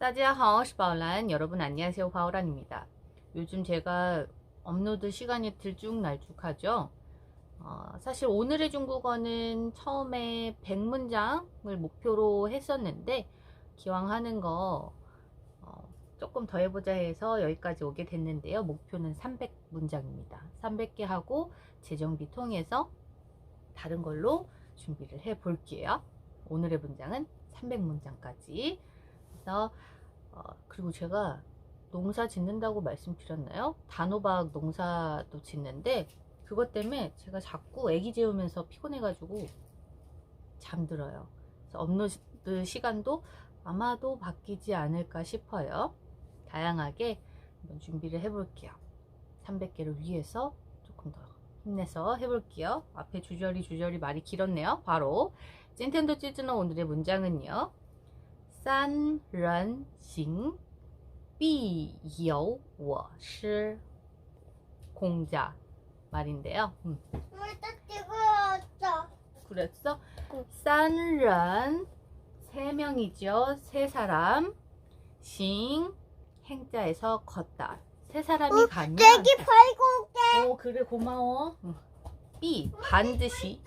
大家好,我是宝兰. 여러분 안녕하세요. 바오란입니다. 요즘 제가 업로드 시간이 들쭉날쭉하죠. 어, 사실 오늘의 중국어는 처음에 100문장을 목표로 했었는데 기왕 하는 거 어, 조금 더 해보자 해서 여기까지 오게 됐는데요. 목표는 300문장입니다. 300개 하고 재정비 통해서 다른 걸로 준비를 해 볼게요. 오늘의 문장은 300문장까지. 그래서 어, 그리고 제가 농사 짓는다고 말씀드렸나요? 단호박 농사도 짓는데 그것 때문에 제가 자꾸 애기 재우면서 피곤해가지고 잠들어요. 업로드 시간도 아마도 바뀌지 않을까 싶어요. 다양하게 준비를 해볼게요. 300개를 위해서 조금 더 힘내서 해볼게요. 앞에 주저리 주저리 말이 길었네요. 바로 찐텐도 찌즈너 오늘의 문장은요. 三人行必有我师 공자 말인데요. 음, 물도 뜨거웠어. 그랬어? 응. 三人 세 명이죠. 세 사람. 싱 행자에서 걷다. 세 사람이 가면 내기 팔고 오 그래 고마워. 응. 삐 반드시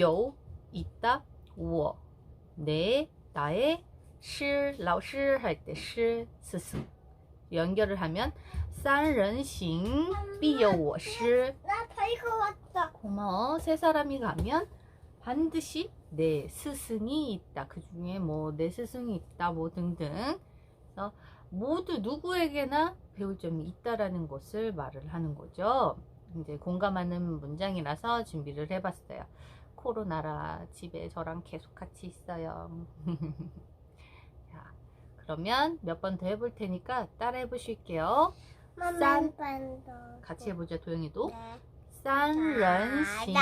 요 있다 워 내 나의 실, 라오실 할때 실, 스승 연결을 하면 싼런싱 비여워 실 나다이거 왔다。 고마워。 세 사람이 가면 반드시 내 스승이 있다。 그 중에 뭐 내 스승이 있다 뭐 등등。 그래서 모두 누구에게나 배울 점이 있다라는 것을 말을 하는 거죠. 이제 공감하는 문장이라서 준비를 해봤어요. 코로나라 집에 저랑 계속 같이 있어요. 자, 그러면 몇 번 더 해볼 테니까 따라해 보실게요. 싼- 반도. 같이 해보자, 도영이도. 네. 三人行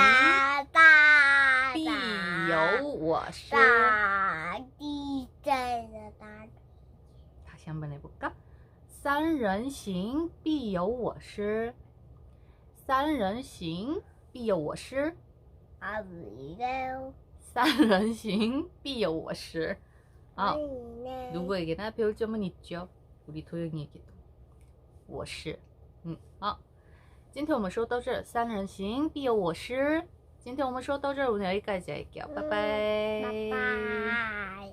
大必有我师.大地震的大。 다시 한번 해볼까? 三人行必有我师.三人行必有我师.啊，不呢？三人行必有我师. 아, 呢？ 누구에게나 배울 점은 있죠. 우리 도영이에게도. 我是. 음, 아. 今天我们说到这儿，三人行必有我师。今天我们说到这儿，我们여기까지할게요。拜拜。拜拜。